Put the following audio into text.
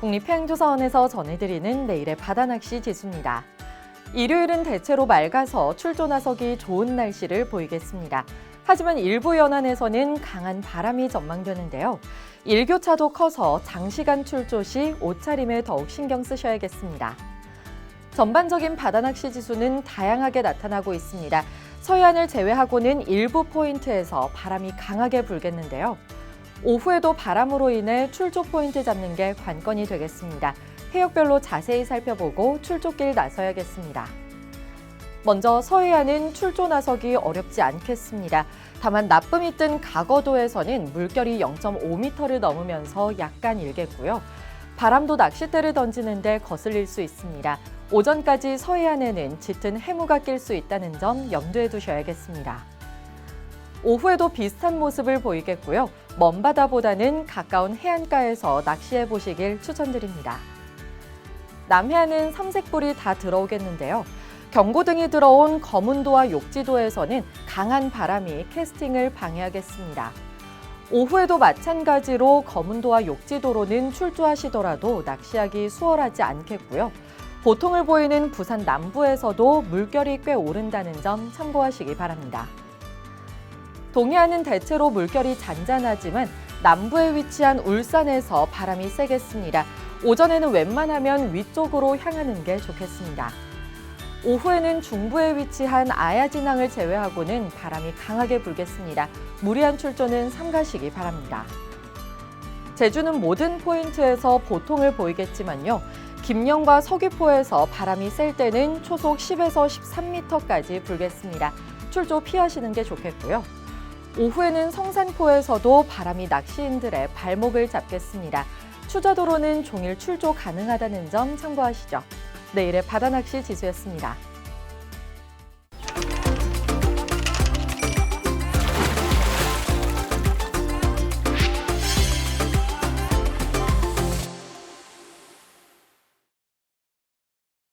국립해양조사원에서 전해드리는 내일의 바다낚시 지수입니다. 일요일은 대체로 맑아서 출조 나서기 좋은 날씨를 보이겠습니다. 하지만 일부 연안에서는 강한 바람이 전망되는데요. 일교차도 커서 장시간 출조 시 옷차림에 더욱 신경 쓰셔야겠습니다. 전반적인 바다낚시 지수는 다양하게 나타나고 있습니다. 서해안을 제외하고는 일부 포인트에서 바람이 강하게 불겠는데요. 오후에도 바람으로 인해 출조 포인트 잡는 게 관건이 되겠습니다. 해역별로 자세히 살펴보고 출조길 나서야겠습니다. 먼저 서해안은 출조 나서기 어렵지 않겠습니다. 다만 나쁨이 뜬 가거도에서는 물결이 0.5m를 넘으면서 약간 일겠고요. 바람도 낚싯대를 던지는데 거슬릴 수 있습니다. 오전까지 서해안에는 짙은 해무가 낄 수 있다는 점 염두에 두셔야겠습니다. 오후에도 비슷한 모습을 보이겠고요. 먼 바다보다는 가까운 해안가에서 낚시해 보시길 추천드립니다. 남해안은 삼색불이 다 들어오겠는데요. 경고등이 들어온 거문도와 욕지도에서는 강한 바람이 캐스팅을 방해하겠습니다. 오후에도 마찬가지로 거문도와 욕지도로는 출조하시더라도 낚시하기 수월하지 않겠고요. 보통을 보이는 부산 남부에서도 물결이 꽤 오른다는 점 참고하시기 바랍니다. 동해안은 대체로 물결이 잔잔하지만 남부에 위치한 울산에서 바람이 세겠습니다. 오전에는 웬만하면 위쪽으로 향하는 게 좋겠습니다. 오후에는 중부에 위치한 아야진항을 제외하고는 바람이 강하게 불겠습니다. 무리한 출조는 삼가시기 바랍니다. 제주는 모든 포인트에서 보통을 보이겠지만요. 김영과 서귀포에서 바람이 셀 때는 초속 10에서 13m까지 불겠습니다. 출조 피하시는 게 좋겠고요. 오후에는 성산포에서도 바람이 낚시인들의 발목을 잡겠습니다. 추자도로는 종일 출조 가능하다는 점 참고하시죠. 내일의 바다낚시 지수였습니다.